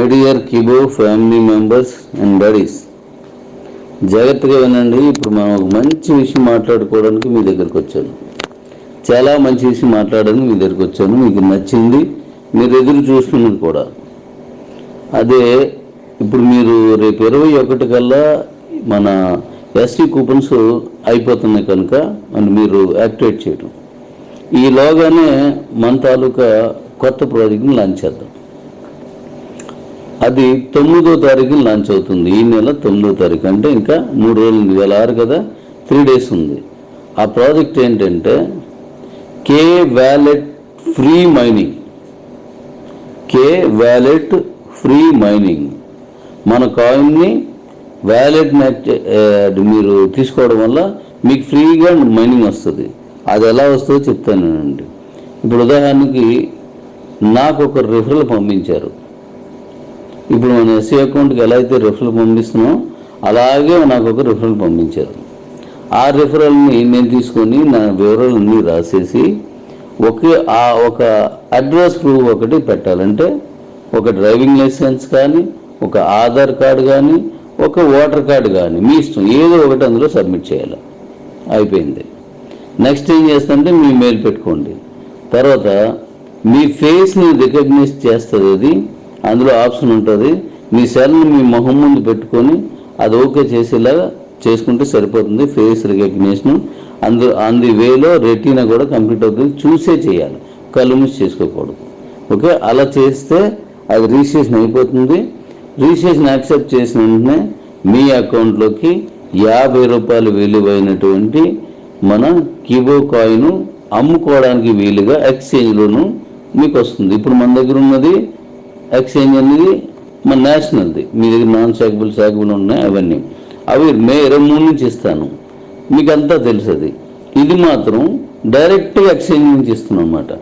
My dear Kibho family members and buddies జాగ్రత్తగా వినండి ఇప్పుడు మనం ఒక మంచి విషయం మాట్లాడుకోవడానికి మీ దగ్గరకు వచ్చాను. చాలా మంచి విషయం మాట్లాడడానికి మీ దగ్గరకు వచ్చాను. మీకు నచ్చింది మీరు ఎదురు చూస్తున్నది కూడా. అదే ఇప్పుడు మీరు రేపు ఇరవై ఒకటి కల్లా మన ఎస్టీ కూపన్స్ అయిపోతున్నాయి కనుక అని మీరు యాక్టివేట్ చేయడం ఈలోగానే మన తాలూకా కొత్త ప్రాజెక్ట్ని లాంచ్ చేద్దాం. అది తొమ్మిదో తారీఖున లాంచ్ అవుతుంది. ఈ నెల తొమ్మిదో తారీఖు. అంటే ఇంకా మూడు రోజులు ఉంది వేల ఆరు కదా? త్రీ డేస్ ఉంది. ఆ ప్రాజెక్ట్ ఏంటంటే K wallet free mining K wallet free mining మన కాయిన్ని వ్యాలెట్ మీరు తీసుకోవడం వల్ల మీకు ఫ్రీగా మైనింగ్ వస్తుంది. అది ఎలా వస్తుందో చెప్తానండి ఇప్పుడు ఉదాహరణకి నాకు ఒక రిఫరల్ పంపించారు. ఇప్పుడు మన ఎస్సీ అకౌంట్కి ఎలా అయితే రిఫరల్ పంపిస్తున్నామో అలాగే నాకు ఒక రిఫరల్ పంపించారు. ఆ రిఫరల్ని నేను తీసుకొని నా వివరాలన్నీ రాసేసి ఒకే ఆ ఒక అడ్రస్ ప్రూఫ్ ఒకటి పెట్టాలంటే ఒక డ్రైవింగ్ లైసెన్స్ కానీ ఒక ఆధార్ కార్డు కానీ ఒక ఓటర్ కార్డు కానీ మీ ఇష్టం ఏదో ఒకటి అందులో సబ్మిట్ చేయాలి. అయిపోయింది. నెక్స్ట్ ఏం చేస్తుంటే మీ మెయిల్ పెట్టుకోండి. తర్వాత మీ ఫేస్ని రికగ్నైజ్ చేస్తుంది అది అందులో ఆప్షన్ ఉంటుంది. మీ సెల్ని మీ మొహం ముందు పెట్టుకొని అది ఓకే చేసేలాగా చేసుకుంటే సరిపోతుంది. Face recognition. అందు అంది వేలో రెటీనా కూడా కంప్లీట్ అవుతుంది. చూసే చేయాలి. కళ్ళు మూసి చేసుకోకూడదు. ఓకే? అలా చేస్తే అది రిజిస్ట్రేషన్ అయిపోతుంది. రిజిస్ట్రేషన్ యాక్సెప్ట్ చేసిన వెంటనే మీ అకౌంట్లోకి యాభై రూపాయలు విలువైనటువంటి మన కిబో కాయిన్ అమ్ముకోవడానికి వీలుగా ఎక్స్చేంజ్లోను మీకు వస్తుంది. ఇప్పుడు మన దగ్గర ఉన్నది ఎక్స్చేంజ్ అనేది మన నేషనల్ది. మీ దగ్గర నాన్ శాకబుల్ శాకబుల్ ఉన్నాయి అవన్నీ. అవి మే ఇరవై మూడు నుంచి ఇస్తాను. మీకు అంతా తెలుసు అది ఇది మాత్రం డైరెక్ట్గా ఎక్స్చేంజ్ నుంచి ఇస్తున్నాం అనమాట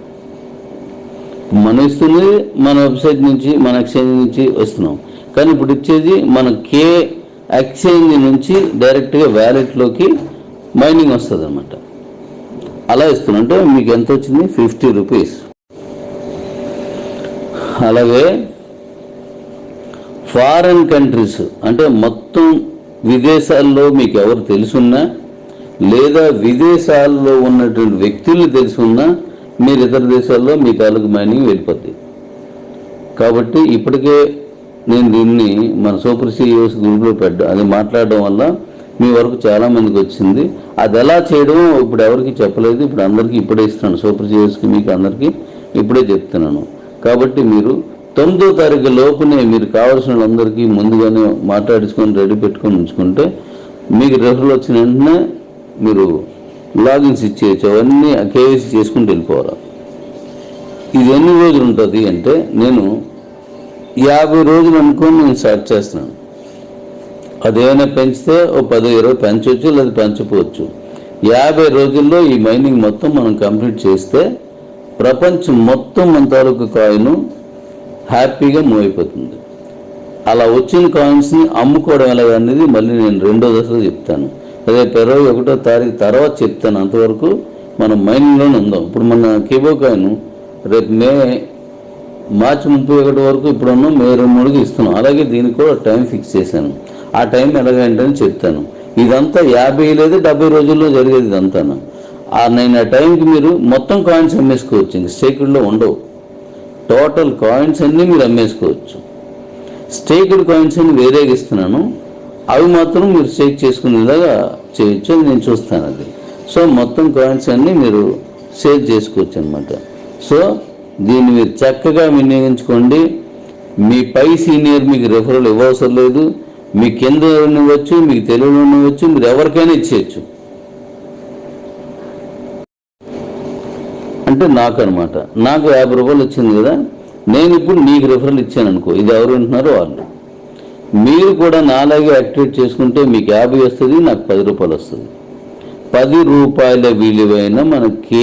మనం ఇస్తున్నది మన వెబ్సైట్ నుంచి మన ఎక్స్చేంజ్ నుంచి వస్తున్నాం. కానీ ఇప్పుడు ఇచ్చేది మన కే ఎక్స్చేంజ్ నుంచి డైరెక్ట్గా వ్యాలెట్లోకి మైనింగ్ వస్తుంది అనమాట అలా ఇస్తున్నాం. అంటే మీకు ఎంత వచ్చింది? Fifty rupees. అలాగే ఫారెన్ కంట్రీస్ అంటే మొత్తం విదేశాల్లో మీకు ఎవరు తెలుసున్నా లేదా విదేశాల్లో ఉన్నటువంటి వ్యక్తులు తెలుసున్నా మీరు ఇతర దేశాల్లో మీ తాలూకు మైనింగ్ వెళ్ళిపోద్ది. కాబట్టి ఇప్పటికే నేను దీన్ని మన సూపర్ సీఈఓస్ గ్రూప్లో పెట్ట అది మాట్లాడడం వల్ల మీ వరకు చాలామందికి వచ్చింది. అది ఎలా చేయడం ఇప్పుడు ఎవరికి చెప్పలేదు. ఇప్పుడు అందరికీ ఇప్పుడే ఇస్తున్నాను. సూపర్ సీఈఓస్కి మీకు అందరికీ ఇప్పుడే చెప్తున్నాను. కాబట్టి మీరు తొమ్మిదో తారీఖు లోపునే మీరు కావాల్సిన వాళ్ళందరికీ ముందుగానే మాట్లాడించుకొని రెడీ పెట్టుకొని ఉంచుకుంటే మీకు రెఫరల్ వచ్చిన వెంటనే మీరు లాగిన్స్ ఇచ్చేయచ్చు. అవన్నీ కేవైసీ చేసుకుంటూ వెళ్ళిపోవాలి. ఇది ఎన్ని రోజులు ఉంటుంది అంటే నేను యాభై రోజులు అనుకొని నేను స్టార్ట్ చేస్తున్నాను. అదేమైనా పెంచితే ఓ పదో ఇరవై పెంచవచ్చు లేదా పెంచకపోవచ్చు. యాభై రోజుల్లో ఈ మైనింగ్ మొత్తం మనం కంప్లీట్ చేస్తే ప్రపంచం మొత్తం మన తాలూకు కాయిన్ హ్యాపీగా మూవ్ అయిపోతుంది. అలా వచ్చిన కాయిన్స్ని అమ్ముకోవడం ఎలాగ అనేది మళ్ళీ నేను రెండో దశలో చెప్తాను. రేపు ఇరవై ఒకటో తారీఖు తర్వాత చెప్తాను. అంతవరకు మనం మైనింగ్లోనే ఉందాం. ఇప్పుడు మన కేబో కాయిన్ రేపు మే మార్చి ముప్పై ఒకటి వరకు ఇప్పుడు ఉన్నాం మే ఇరవై మూడుకి ఇస్తున్నాం. అలాగే దీనికి కూడా టైం ఫిక్స్ చేశాను. ఆ టైం ఎలాగంటే చెప్తాను. ఇదంతా యాభై లేదా డెబ్బై రోజుల్లో జరిగేది ఇదంతా ఆ నైన్ ఆ టైంకి మీరు మొత్తం కాయిన్స్ అమ్మేసుకోవచ్చు. ఇంక స్టేకుడ్లో ఉండవు. టోటల్ కాయిన్స్ అన్నీ మీరు అమ్మేసుకోవచ్చు. స్టేక్డ్ కాయిన్స్ అని వేరేగా ఇస్తున్నాను. అవి మాత్రం మీరు స్టేక్ చేసుకునేలాగా చేయొచ్చు అని నేను చూస్తాను అది. సో మొత్తం కాయిన్స్ అన్నీ మీరు సేల్ చేసుకోవచ్చు అనమాట సో దీన్ని మీరు చక్కగా వినియోగించుకోండి. మీ పై సీనియర్ మీకు రెఫరల్ ఇవ్వవసరం లేదు. మీ కింద ఇవ్వచ్చు మీకు తెలుగులో ఇవ్వచ్చు మీరు ఎవరికైనా ఇచ్చేయచ్చు. అంటే నాకు అనమాట నాకు యాభై రూపాయలు వచ్చింది కదా నేను ఇప్పుడు నీకు రిఫరల్ ఇచ్చాను అనుకో ఇది ఎవరు వింటున్నారో వాళ్ళు. మీరు కూడా నాలాగే యాక్టివేట్ చేసుకుంటే మీకు యాభై వస్తుంది నాకు పది రూపాయలు వస్తుంది. పది రూపాయల విలువైన మన కే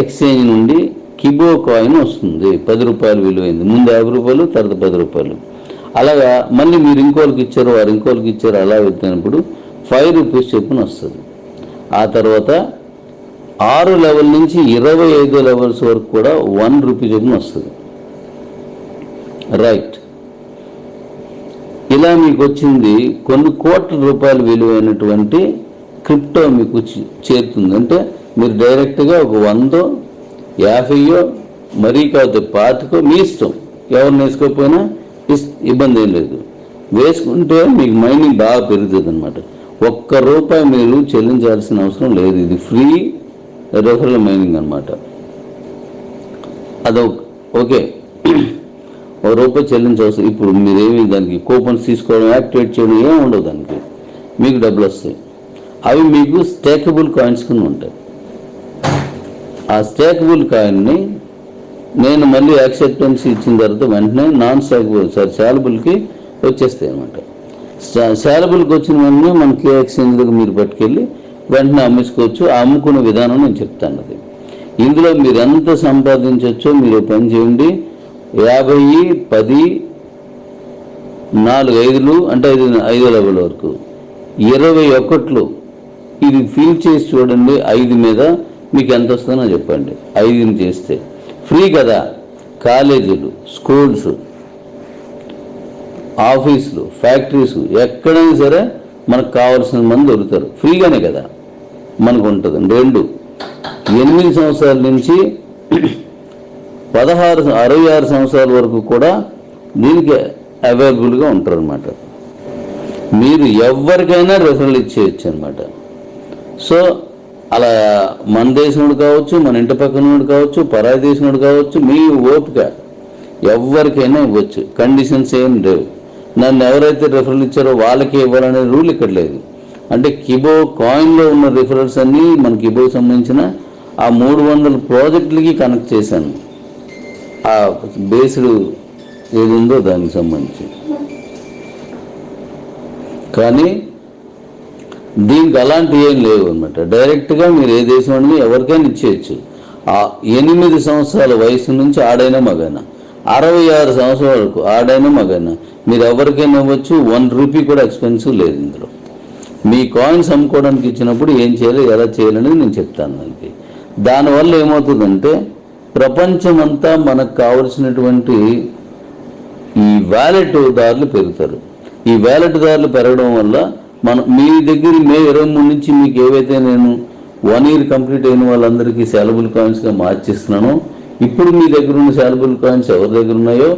ఎక్స్చేంజ్ నుండి కిబో కాయిన్ వస్తుంది. పది రూపాయలు విలువైంది. ముందు యాభై రూపాయలు తర్వాత పది రూపాయలు. అలాగా మళ్ళీ మీరు ఇంకోళ్ళకి ఇచ్చారు వారు ఇంకోళ్ళకి ఇచ్చారు అలా వెళ్తున్నప్పుడు ఫైవ్ రూపీస్ చొప్పున వస్తుంది. ఆ తర్వాత ఆరు లెవెల్ నుంచి ఇరవై ఐదు లెవెల్స్ వరకు కూడా వన్ రూపీ చొప్పున వస్తుంది. రైట్ ఇలా మీకు వచ్చింది కొన్ని కోట్ల రూపాయల విలువైనటువంటి క్రిప్టో మీకు చేరుతుంది. అంటే మీరు డైరెక్ట్గా ఒక వందో యాభైయో మరీ కాదు పాతికో మీ ఇష్టం. ఎవరిని వేసుకోకపోయినా ఇస్- ఇబ్బంది ఏం లేదు. వేసుకుంటే మీకు మైనింగ్ బాగా పెరుగుతుంది అనమాట ఒక్క రూపాయి మీరు చెల్లించాల్సిన అవసరం లేదు. ఇది ఫ్రీ రెఫరల్ మైనింగ్ అనమాట అదొక ఓకే. ఒక రూపాయి చెల్లించవలసి ఇప్పుడు మీరేమి దానికి కూపన్స్ తీసుకోవడం యాక్టివేట్ చేయడం ఏమి ఉండవు దానికి. మీకు డబ్బులు వస్తాయి. అవి మీకు స్టేకబుల్ కాయిన్స్ కింద ఉంటాయి. ఆ స్టేకబుల్ కాయిన్ని నేను మళ్ళీ యాక్సెప్టెన్స్ ఇచ్చిన తర్వాత వెంటనే నాన్ స్టేకబుల్ సార్ శాలబుల్కి వచ్చేస్తాయి అనమాట శాలబుల్కి వచ్చిన వెంటనే మన కే ఎక్స్చేంజ్లకు మీరు పట్టుకెళ్ళి వెంటనే అమ్మేసుకోవచ్చు. ఆ అమ్ముకునే విధానం నేను చెప్తాను అది. ఇందులో మీరు ఎంత సంపాదించవచ్చో మీరు పని చేయండి. యాభై పది నాలుగు ఐదులు అంటే ఐదు ఐదు లెవెల్ వరకు. ఇరవై ఒకట్లు ఇది ఫీల్ చేసి చూడండి ఐదు మీద మీకు ఎంత వస్తుందో చెప్పండి. ఐదుని చేస్తే. ఫ్రీ కదా. కాలేజీలు స్కూల్స్ ఆఫీసులు ఫ్యాక్టరీస్ ఎక్కడైనా సరే మనకు కావాల్సిన మంది దొరుకుతారు. ఫ్రీగానే కదా. మనకు ఉంటుంది రెండు ఎనిమిది సంవత్సరాల నుంచి పదహారు అరవై ఆరు సంవత్సరాల వరకు కూడా దీనికి అవైలబుల్గా ఉంటారు అనమాట మీరు ఎవరికైనా రెఫరల్ ఇచ్చేయచ్చు అనమాట సో అలా మన దేశంలో కావచ్చు మన ఇంటి పక్కన కావచ్చు పరాయి దేశంలో కావచ్చు మీ ఓపిక ఎవరికైనా ఇవ్వచ్చు. కండిషన్స్ ఏం లేవు. నన్ను ఎవరైతే రెఫరల్ ఇచ్చారో వాళ్ళకి ఇవ్వాలనే రూల్ ఇక్కడ లేదు. అంటే కిబో కాయిన్లో ఉన్న రిఫరల్స్ అన్నీ మన కిబోకి సంబంధించిన ఆ మూడు వందల ప్రాజెక్టులకి కనెక్ట్ చేశాను. ఆ బేస్డ్ ఏది ఉందో దానికి సంబంధించి. కానీ దీనికి అలాంటి ఏం లేవు అనమాట డైరెక్ట్గా మీరు ఏ దేశం అనేది ఎవరికైనా ఇచ్చేయచ్చు. ఆ ఎనిమిది సంవత్సరాల వయసు నుంచి ఆడైనా మగైనా. అరవై ఆరు సంవత్సరాల వరకు ఆడైనా మగైనా. మీరు ఎవరికైనా ఇవ్వచ్చు వన్ రూపీ కూడా ఎక్స్పెన్సివ్ లేదు ఇందులో. మీ కాయిన్స్ అమ్ముకోవడానికి ఇచ్చినప్పుడు ఏం చేయాలి ఎలా చేయాలనేది నేను చెప్తాను దానికి దానివల్ల ఏమవుతుందంటే ప్రపంచమంతా మనకు కావలసినటువంటి ఈ వ్యాలెట్ దారులు పెరుగుతారు. ఈ వ్యాలెట్ దారులు పెరగడం వల్ల మన మీ దగ్గర మే ఇరవై మూడు నుంచి మీకు ఏవైతే నేను వన్ ఇయర్ కంప్లీట్ అయిన వాళ్ళందరికీ శాలబుల్ కాయిన్స్గా మార్చిస్తున్నానో ఇప్పుడు మీ దగ్గర ఉన్న శాలబుల్ కాయిన్స్ ఎవరి దగ్గర ఉన్నాయో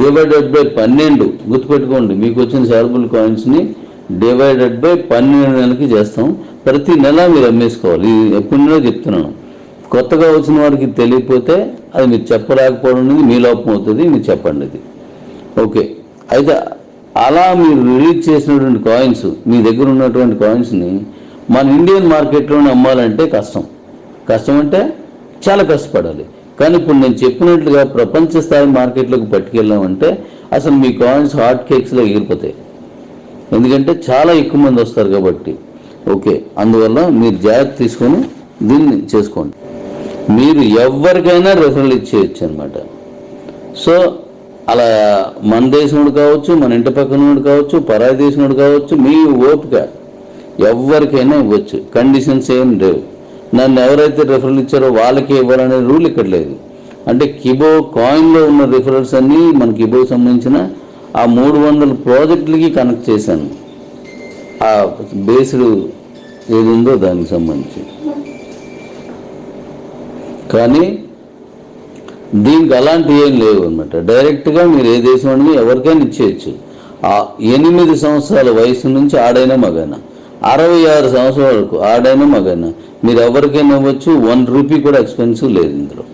డివైడెడ్ బై పన్నెండు. గుర్తుపెట్టుకోండి మీకు వచ్చిన శాలబుల్ కాయిన్స్ని డివైడెడ్ బై పన్నెండు నెలలకి చేస్తాం. ప్రతి నెల మీరు అమ్మేసుకోవాలి. ఇది ఎప్పటి నుండో చెప్తున్నాను. కొత్తగా వచ్చిన వారికి తెలియకపోతే అది మీరు చెప్పలేకపోవడం అనేది మీ లోపం అవుతుంది మీరు చెప్పండి అది. ఓకే. అయితే అలా మీరు రిలీజ్ చేసినటువంటి కాయిన్స్ మీ దగ్గర ఉన్నటువంటి కాయిన్స్ని మన ఇండియన్ మార్కెట్లోనే అమ్మాలంటే కష్టం. కష్టం అంటే చాలా కష్టపడాలి. కానీ ఇప్పుడు నేను చెప్పినట్లుగా ప్రపంచ స్థాయి మార్కెట్లోకి పట్టుకెళ్ళామంటే అసలు మీ కాయిన్స్ హాట్ కేక్స్లో ఎగిరిపోతాయి. ఎందుకంటే చాలా ఎక్కువ మంది వస్తారు కాబట్టి. ఓకే అందువల్ల మీరు జాగ్రత్త తీసుకొని దీన్ని చేసుకోండి. మీరు ఎవరికైనా రెఫరల్ ఇచ్చేయచ్చు అనమాట సో అలా మన దేశంలో కావచ్చు మన ఇంటి పక్కన కావచ్చు పరాయి దేశంలో కావచ్చు మీ ఓపిక ఎవరికైనా ఇవ్వచ్చు. కండిషన్స్ ఏం లేవు. నన్ను ఎవరైతే రెఫరల్ ఇచ్చారో వాళ్ళకి ఇవ్వాలనే రూల్ ఇక్కడ లేదు. అంటే కిబో కాయిన్లో ఉన్న రిఫరల్స్ అన్నీ మన కిబోకి సంబంధించిన ఆ మూడు వందల ప్రాజెక్టులకి కనెక్ట్ చేశాను. ఆ బేస్డ్ ఏది ఉందో దానికి సంబంధించి. కానీ దీనికి అలాంటి ఏం లేవు అనమాట డైరెక్ట్గా మీరు ఏ దేశం అని ఎవరికైనా ఇచ్చేయచ్చు. ఆ ఎనిమిది సంవత్సరాల వయసు నుంచి ఆడైనా మగైనా అరవై ఆరు సంవత్సరాల వరకు ఆడైనా మగైనా మీరు ఎవరికైనా ఇవ్వచ్చు వన్ రూపీ కూడా ఎక్స్పెన్సివ్ లేదు ఇందులో.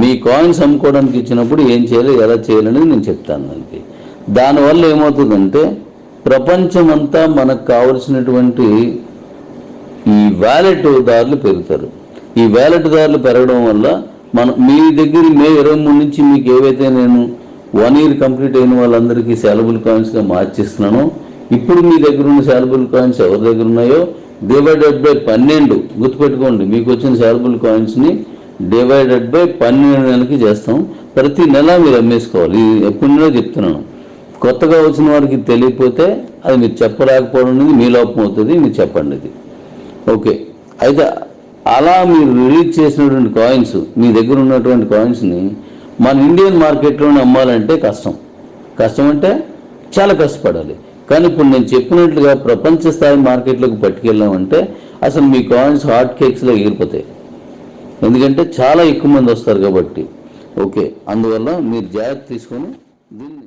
మీ కాయిన్స్ అమ్ముకోవడానికి ఇచ్చినప్పుడు ఏం చేయాలి ఎలా చేయాలనేది నేను చెప్తాను దానికి. దానివల్ల ఏమవుతుందంటే ప్రపంచమంతా మనకు కావలసినటువంటి ఈ వ్యాలెట్ దారులు పెరుగుతారు. ఈ వ్యాలెట్ దారులు పెరగడం వల్ల మన మీ దగ్గర మే ఇరవై మూడు నుంచి మీకు ఏవైతే నేను వన్ ఇయర్ కంప్లీట్ అయిన వాళ్ళందరికీ సెలబుల్ కాయిన్స్గా మార్చిస్తున్నానో ఇప్పుడు మీ దగ్గర ఉన్న సెలబుల్ కాయిన్స్ ఎవరి దగ్గర ఉన్నాయో డివైడెడ్ బై పన్నెండు. గుర్తుపెట్టుకోండి మీకు వచ్చిన సెలబుల్ కాయిన్స్ని డివైడెడ్ బై పన్నెండు నెలలకి చేస్తాం. ప్రతి నెల మీరు అమ్మేసుకోవాలి. ఎప్పుడు ఎప్పటి నుండో చెప్తున్నాను. కొత్తగా వచ్చిన వారికి తెలియకపోతే అది మీరు చెప్పలేకపోవడం అనేది మీ లోపం అవుతుంది మీరు చెప్పండి అది. ఓకే. అయితే అలా మీరు రిలీజ్ చేసినటువంటి కాయిన్స్ మీ దగ్గర ఉన్నటువంటి కాయిన్స్ని మన ఇండియన్ మార్కెట్లోనే అమ్మాలంటే కష్టం. కష్టం అంటే చాలా కష్టపడాలి. కానీ ఇప్పుడు నేను చెప్పినట్లుగా ప్రపంచ స్థాయి మార్కెట్లోకి పట్టుకెళ్ళామంటే అసలు మీ కాయిన్స్ హాట్ కేక్స్లో ఎగిరిపోతాయి. ఎందుకంటే చాలా ఎక్కువ మంది వస్తారు కాబట్టి. ఓకే. అందువల్ల మీరు జాగ్రత్త తీసుకొని దీన్ని